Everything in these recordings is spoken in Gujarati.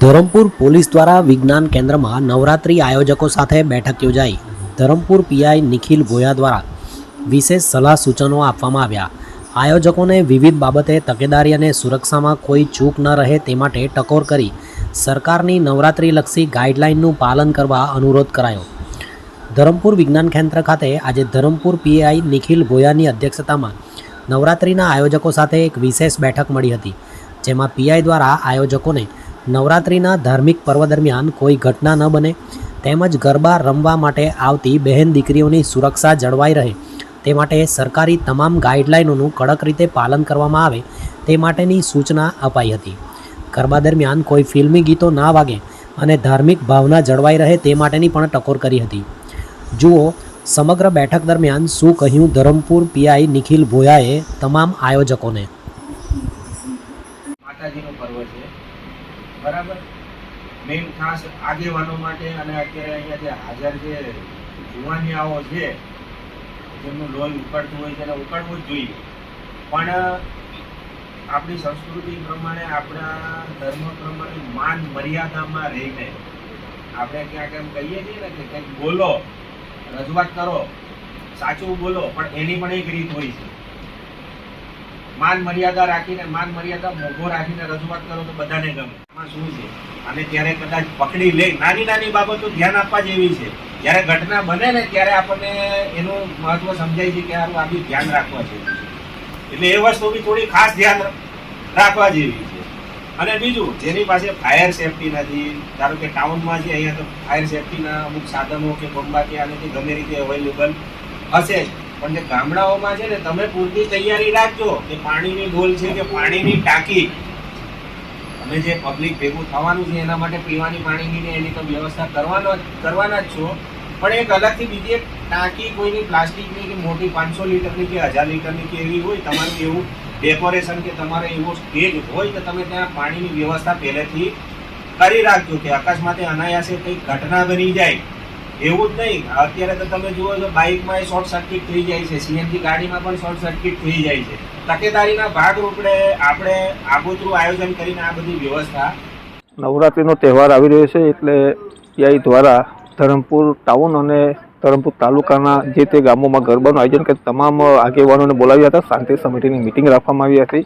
ધરમપુર પોલીસ દ્વારા વિજ્ઞાન કેન્દ્રમાં નવરાત્રિ આયોજકો સાથે બેઠક યોજાઈ. ધરમપુર પીઆઈ નિખિલ ભોયા દ્વારા વિશેષ સલાહ સૂચનો આપવામાં આવ્યા. આયોજકોને વિવિધ બાબતે તકેદારી અને સુરક્ષામાં કોઈ ચૂક ન રહે તે માટે ટકોર કરી સરકારની નવરાત્રિલક્ષી ગાઈડલાઇનનું પાલન કરવા અનુરોધ કરાયો. ધરમપુર વિજ્ઞાન કેન્દ્ર ખાતે આજે ધરમપુર પીઆઈ નિખિલ ભોયાની અધ્યક્ષતામાં નવરાત્રિના આયોજકો સાથે એક વિશેષ બેઠક મળી હતી, જેમાં પીઆઈ દ્વારા આયોજકોને નવરાત્રિના ધાર્મિક પર્વ દરમિયાન કોઈ ઘટના ન બને, તેમજ ગરબા રમવા માટે આવતી બહેન દીકરીઓની સુરક્ષા જળવાઈ રહે, તે માટે સરકારી તમામ ગાઈડલાઇનોનું કડક રીતે પાલન કરવામાં આવે, તે માટેની સૂચના અપાઈ હતી. ગરબા દરમિયાન કોઈ ફિલ્મી ગીતો ના વાગે અને ધાર્મિક ભાવના જળવાઈ રહે તે માટેની પણ ટકોર કરી હતી. જુઓ, સમગ્ર બેઠક દરમિયાન શું કહ્યું ધરમપુર પીઆઈ નિખિલ ભોયાએ તમામ આયોજકોને? માતાજીનો પર્વ છે. બરાબર? મેઇન ખાસ આગેવાનો માટે અને અત્યારે અહીંયા જે હાજર જે જુવાનિયાઓ છે, જેમનું લોહી ઉકળતું હોય તેને ઉકળવું જ જોઈએ. પણ, આપણી સંસ્કૃતિ પ્રમાણે આપણા ધર્મ પ્રમાણે માન મર્યાદામાં રહીને આપણે ક્યાંક એમ કહીએ છીએ ને કે કંઈક બોલો રજૂઆત કરો. સાચું બોલો, પણ એની પણ એક રીત હોય છે. માન મર્યાદા રાખીને, માન મર્યાદા મોઘો રાખીને રજૂઆત કરો તો બધાને ગમે. એમાં શું છે? અને ત્યારે કદાચ પકડી લે. નાની નાની બાબતો ધ્યાન આપવા જેવી છે. જ્યારે ઘટના બને ને ત્યારે આપણને એનું મહત્વ સમજાય છે કે આ બી ધ્યાન રાખવા છે. એટલે એ વસ્તુ બી થોડી ખાસ ધ્યાન રાખવા જેવી અને બીજું, જેની પાસે ફાયર સેફટી નથી, ધારો કે ટાઉનમાં છે અહીંયા તો ફાયર સેફટીના અમુક સાધનો કે બંબા કે આને ગમે રીતે અવેલેબલ હશે જ. પણ જે ગામડાઓમાં છે ને, તમે પૂરતી તૈયારી રાખજો કે પાણીની ડોલ છે કે પાણીની ટાંકી. તમે જે પબ્લિક ભેગું થવાનું છે એના માટે પીવાની પાણીની એની તો વ્યવસ્થા કરવાનો કરવાના જ છો. પણ એક અલગથી બીજી એક ટાંકી કોઈની પ્લાસ્ટિકની કે મોટી પાંચસો લીટરની કે હજાર લીટરની કે એવી હોય, તમારું એવું ડેકોરેશન કે તમારે એવો સ્ટેજ હોય કે તમે ત્યાં પાણીની વ્યવસ્થા પહેલેથી કરી રાખજો કે અકસ્માતે અનાયાસે કંઈક ઘટના બની જાય. એવું જ નહીં. અત્યારે તો તમે જુઓ છો, બાઇકમાં શોર્ટ સર્કિટ થઈ જાય છે. સીએનજી ગાડીમાં પણ શોર્ટ સર્કિટ થઈ જાય છે. તકેદારીના ભાગરૂપે આપણે આગોતરું આયોજન કરીને આ બધી વ્યવસ્થા નવરાત્રિનો તહેવાર આવી રહ્યો છે એટલે પીઆઈ દ્વારા ધરમપુર ટાઉન અને ધરમપુર તાલુકાના જે તે ગામોમાં ગરબાનું આયોજન કરી તમામ આગેવાનોને બોલાવ્યા હતા. શાંતિ સમિતિની મિટિંગ રાખવામાં આવી હતી.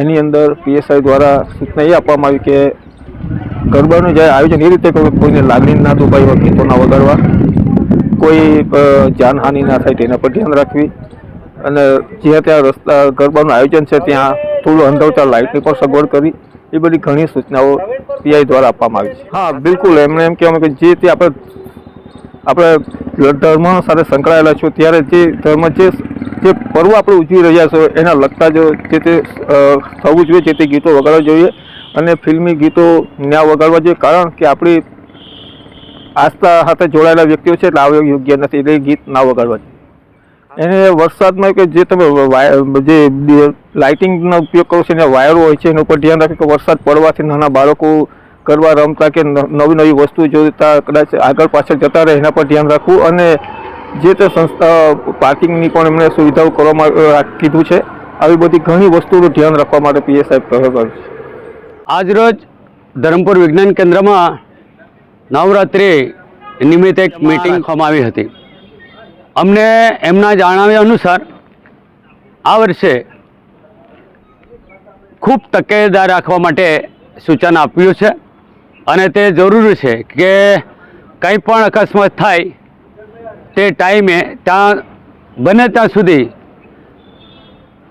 એની અંદર પીએસઆઈ દ્વારા સૂચના એ આપવામાં આવી કે ગરબાનું જે આયોજન એ રીતે કરવું કોઈને લાગણી ના દુભાઈ હોય, ગીતો ના વગાડવા, કોઈ જાનહાનિ ના થાય તેના પર ધ્યાન રાખવી અને જ્યાં ત્યાં રસ્તા ગરબાનું આયોજન છે ત્યાં થોડું અંધવતા લાઇટની પણ સગવડ કરી એ બધી ઘણી સૂચનાઓ પીઆઈ દ્વારા આપવામાં આવી છે. હા, બિલકુલ. એમણે એમ કહેવામાં કે જે તે આપણે આપણે ધર્મ સાથે સંકળાયેલા છો, ત્યારે જે ધર્મ જે જે પર્વ આપણે ઉજવી રહ્યા છો, એના લગતા જો જે તે થવું જોઈએ, જે તે ગીતો વગાડવા જોઈએ. અને ફિલ્મી ગીતો ન્યા વગાડવા જોઈએ, કારણ કે આપણી આસ્થા સાથે જોડાયેલા વ્યક્તિઓ છે, એટલે આ યોગ્ય નથી. એટલે ગીત ના વગાડવા જોઈએ. એને વરસાદમાં કે જે તમે જે લાઇટિંગનો ઉપયોગ કરો છો એના વાયરો હોય છે એના ઉપર ધ્યાન રાખો કે વરસાદ પડવાથી નાના બાળકો કરવા રમતા કે નવી નવી વસ્તુ જોતા કદાચ આગળ પાછળ જતા રહે એના પર ધ્યાન રાખવું અને જે તે સંસ્થા પાર્કિંગની પણ એમણે સુવિધાઓ કરવામાં કીધું છે આવી બધી ઘણી વસ્તુનું ધ્યાન રાખવા માટે પીએ સાહેબ કહ્યું છે. આજરોજ ધરમપુર વિજ્ઞાન કેન્દ્રમાં નવરાત્રિ નિમિત્તે એક મિટિંગ કરવામાં આવી હતી. અમને એમના જણાવ્યા અનુસાર આ વર્ષે ખૂબ તકેદાર રાખવા માટે સૂચન આપ્યું છે અને તે જરૂરી છે કે કંઈ પણ અકસ્માત થાય તે ટાઈમે ત્યાં બને ત્યાં સુધી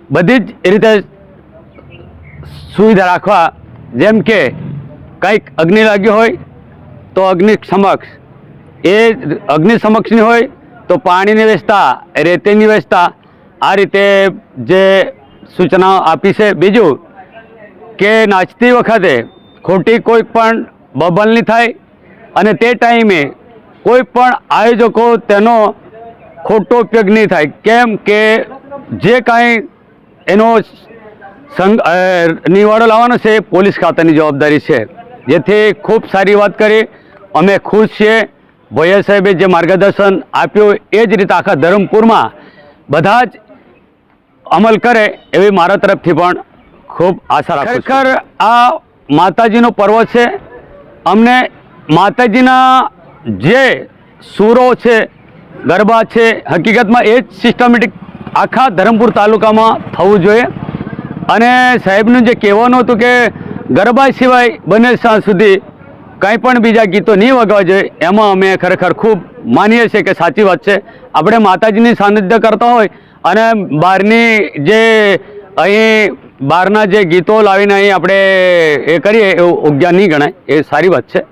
બધી જ રીતે સુવિધા રાખવા, જેમ કે કંઈક અગ્નિ લાગ્યો હોય તો અગ્નિ સમક્ષ, એ અગ્નિ સમક્ષની હોય તો પાણીની વ્યવસ્થા, રેતીની વ્યવસ્થા, આ રીતે જે સૂચનાઓ આપી છે. બીજું કે નાચતી વખતે ખોટી કોઈ પણ બબલ નહીં થાય અને તે ટાઈમે કોઈ પણ આયોજકો તેનો ખોટો ઉપયોગ નહીં થાય. કેમ કે જે કાંઈ એનો સંઘ નિવાડો લાવવાનો છે પોલીસ ખાતાની જવાબદારી છે. જેથી ખૂબ સારી વાત કરી. અમે ખુશ છીએ. ભોયા સાહેબે જે માર્ગદર્શન આપ્યું એ જ રીતે આખા ધરમપુરમાં બધા જ અમલ કરે એવી મારા તરફથી પણ ખૂબ આશા રાખું. ખરેખર આ માતાજીનો પર્વ છે અમને માતાજીના જે સૂરો છે, ગરબા છે, હકીકતમાં એ જ સિસ્ટમેટિક આખા ધરમપુર તાલુકામાં થવું જોઈએ અને સાહેબનું જે કહેવાનું હતું કે ગરબા સિવાય બને સાંજ સુધી કંઈ પણ બીજા ગીતો નહીં વગાવવા જોઈએ, એમાં અમે ખરેખર ખૂબ માનીએ છીએ કે સાચી વાત છે. આપણે માતાજીની સાનિધ્ય કરતા હોય અને બહારની જે અહીં બહારના જે ગીતો લાવીને અહીં આપણે એ કરીએ એવું યોગ્ય નહીં ગણાય, એ સારી વાત છે.